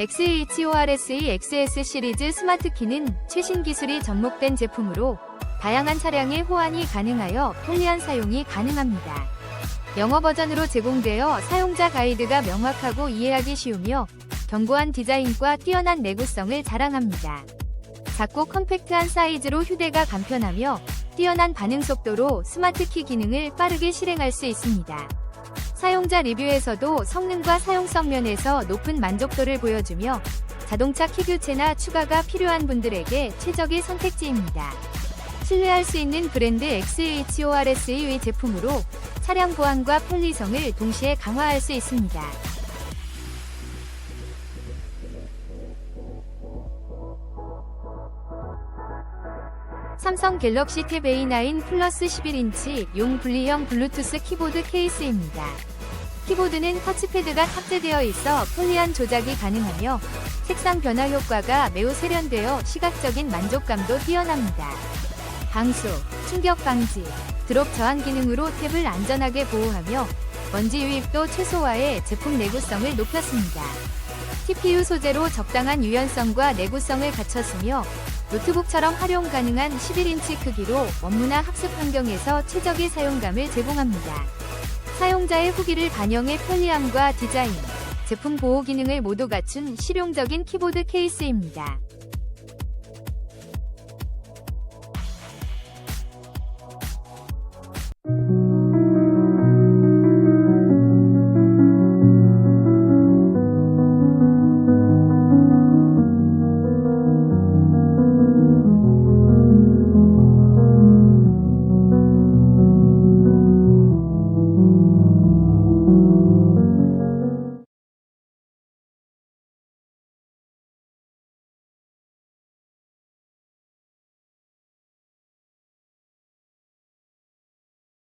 XHORSE XS 시리즈 스마트 키는 최신 기술이 접목된 제품으로 다양한 차량에 호환이 가능하여 편리한 사용이 가능합니다. 영어 버전으로 제공되어 사용자 가이드가 명확하고 이해하기 쉬우며 견고한 디자인과 뛰어난 내구성을 자랑합니다. 작고 컴팩트한 사이즈로 휴대가 간편하며 뛰어난 반응 속도로 스마트 키 기능을 빠르게 실행할 수 있습니다. 사용자 리뷰에서도 성능과 사용성 면에서 높은 만족도를 보여주며 자동차 키 교체나 추가가 필요한 분들에게 최적의 선택지입니다. 신뢰할 수 있는 브랜드 XHORS의 제품으로 차량 보안과 편리성을 동시에 강화할 수 있습니다. 삼성 갤럭시 탭 A9 플러스 11인치 용 분리형 블루투스 키보드 케이스입니다. 키보드는 터치패드가 탑재되어 있어 편리한 조작이 가능하며 색상 변화 효과가 매우 세련되어 시각적인 만족감도 뛰어납니다. 방수, 충격 방지, 드롭 저항 기능으로 탭을 안전하게 보호하며 먼지 유입도 최소화해 제품 내구성을 높였습니다. TPU 소재로 적당한 유연성과 내구성을 갖췄으며 노트북처럼 활용 가능한 11인치 크기로 업무나 학습 환경에서 최적의 사용감을 제공합니다. 사용자의 후기를 반영해 편리함과 디자인, 제품 보호 기능을 모두 갖춘 실용적인 키보드 케이스입니다.